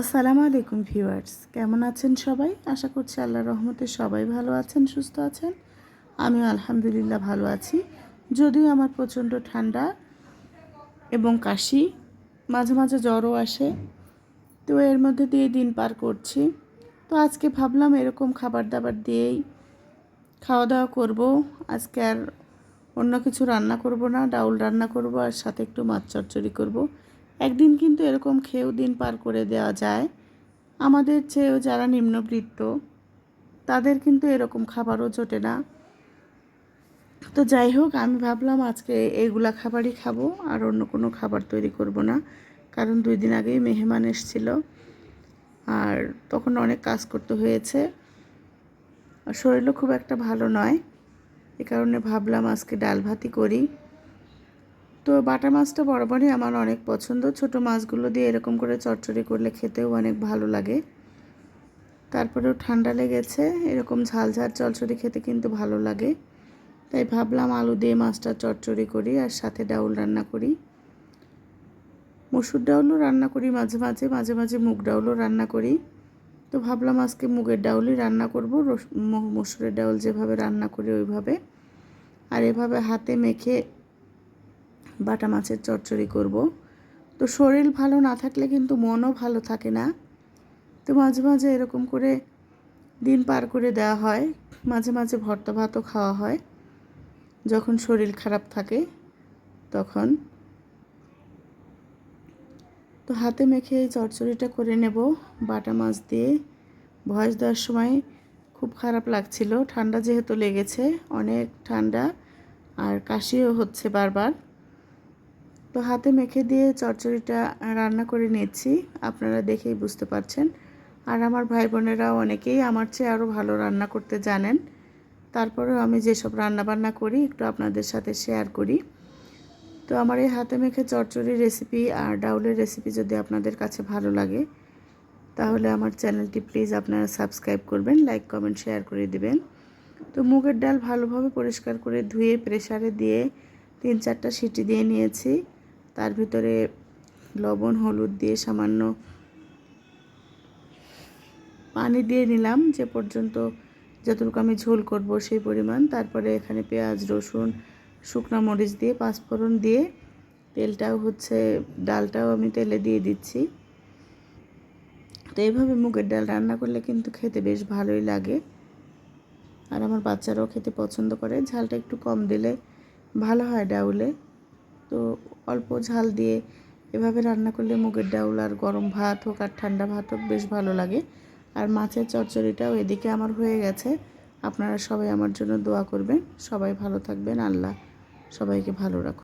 আসসালামু আলাইকুম ভিউয়ার্স, কেমন আছেন সবাই? আশা করছি আল্লাহ রহমতে সবাই ভালো আছেন, সুস্থ আছেন। আমিও আলহামদুলিল্লাহ ভালো আছি। যদিও আমার প্রচণ্ড ঠান্ডা এবং কাশি, মাঝে মাঝে জ্বরও আসে। তো এর মধ্যে দিয়ে দিন পার করছি। তো আজকে ভাবলাম এরকম খাবার দাবার দিয়েই খাওয়া দাওয়া করব। আজকে আর অন্য কিছু রান্না করব না, ডাউল রান্না করব আর সাথে একটু মাছ চচ্চড়ি করব। একদিন কিন্তু এরকম খেয়েও দিন পার করে দেওয়া যায়। আমাদের চেয়েও যারা নিম্নবৃত্ত, তাদের কিন্তু এরকম খাবারও জোটে না। তো যাই হোক, আমি ভাবলাম আজকে এইগুলা খাবারই খাব, আর অন্য কোনো খাবার তৈরি করব না, কারণ দুই দিন আগেই মেহমান এসেছিল, আর তখন অনেক কাজ করতে হয়েছে। শরীরও খুব একটা ভালো নয়, এ কারণে ভাবলাম আজকে ডাল ভাতই করি। তো বাটা মাছটা বরাবরই আমার অনেক পছন্দ। ছোট মাছগুলো দিয়ে এরকম করে চটচড়ি করলে খেতেও অনেক ভালো লাগে। তারপরেও ঠান্ডা লেগেছে, এরকম ঝাল ঝাল চচ্চড়ি খেতে কিন্তু ভালো লাগে। তাই ভাবলাম আলু দিয়ে মাছটা চটচড়ি করি আর সাথে ডাউল রান্না করি। মসুর ডাউলও রান্না করি মাঝে মাঝে মাঝে মাঝে মুগ ডাউলও রান্না করি। তো ভাবলাম আজকে মুগের ডাউলই রান্না করব মসুরের ডাউল যেভাবে রান্না করি ওইভাবে। আর এভাবে হাতে মেখে বাটা মাছের চচ্চড়ি করব। তো শরীর ভালো না থাকলে কিন্তু মনও ভালো থাকে না। তো মাঝে মাঝে এরকম করে দিন পার করে দেওয়া হয়। মাঝে মাঝে ভর্তা ভাতও খাওয়া হয়। যখন শরীর খারাপ থাকে, তখন। তো হাতে মেখে এই চচ্চড়িটা করে নেব। বাটা মাছ দিয়ে ভয়েস দেওয়ার সময় খুব খারাপ লাগছিল। ঠান্ডা যেহেতু লেগেছে, অনেক ঠান্ডা। আর কাশিও হচ্ছে বারবার। তো হাতে মেখে দিয়ে চচ্চড়িটা রান্না করে নিচ্ছি। আপনারা দেখেই বুঝতে পারছেন। আর আমার ভাই বোনেরাও অনেকেই আমার চেয়ে আরও ভালো রান্না করতে জানেন। তারপরেও আমি যেসব রান্না বান্না করি, একটু আপনাদের সাথে শেয়ার করি। তো আমার এই হাতে মেখে চচ্চড়ির রেসিপি আর ডাউলের রেসিপি যদি আপনাদের কাছে ভালো লাগে, তাহলে আমার চ্যানেলটি প্লিজ আপনারা সাবস্ক্রাইব করবেন, লাইক, কমেন্ট, শেয়ার করে দিবেন। তো মুগের ডাল ভালোভাবে পরিষ্কার করে ধুয়ে প্রেশারে দিয়ে তিন চারটা সিটি দিয়ে নিয়েছি। তার ভিতরে লবণ, হলুদ দিয়ে সামান্য পানি দিয়ে নিলাম, যে পর্যন্ত যতটুকু আমি ঝোল করব সেই পরিমাণ। তারপরে এখানে পেঁয়াজ, রসুন, শুকনো মরিচ দিয়ে, পাঁচফোড়ন দিয়ে তেলটাও হচ্ছে, ডালটাও আমি তেলে দিয়ে দিচ্ছি। তো এইভাবে মুগের ডাল রান্না করলে কিন্তু খেতে বেশ ভালোই লাগে। আর আমার বাচ্চারাও খেতে পছন্দ করে। ঝালটা একটু কম দিলে ভালো হয় ডাউলে। তো অল্প ঝাল দিয়ে এভাবে রান্না করলে মুগের ডাউল আর গরম ভাত হোক আর ঠান্ডা ভাত হোক বেশ ভালো লাগে। আর মাছের চচ্চড়িটাও এদিকে আমার হয়ে গেছে। আপনারা সবাই আমার জন্য দোয়া করবেন। সবাই ভালো থাকবেন। আল্লাহ সবাইকে ভালো রাখুন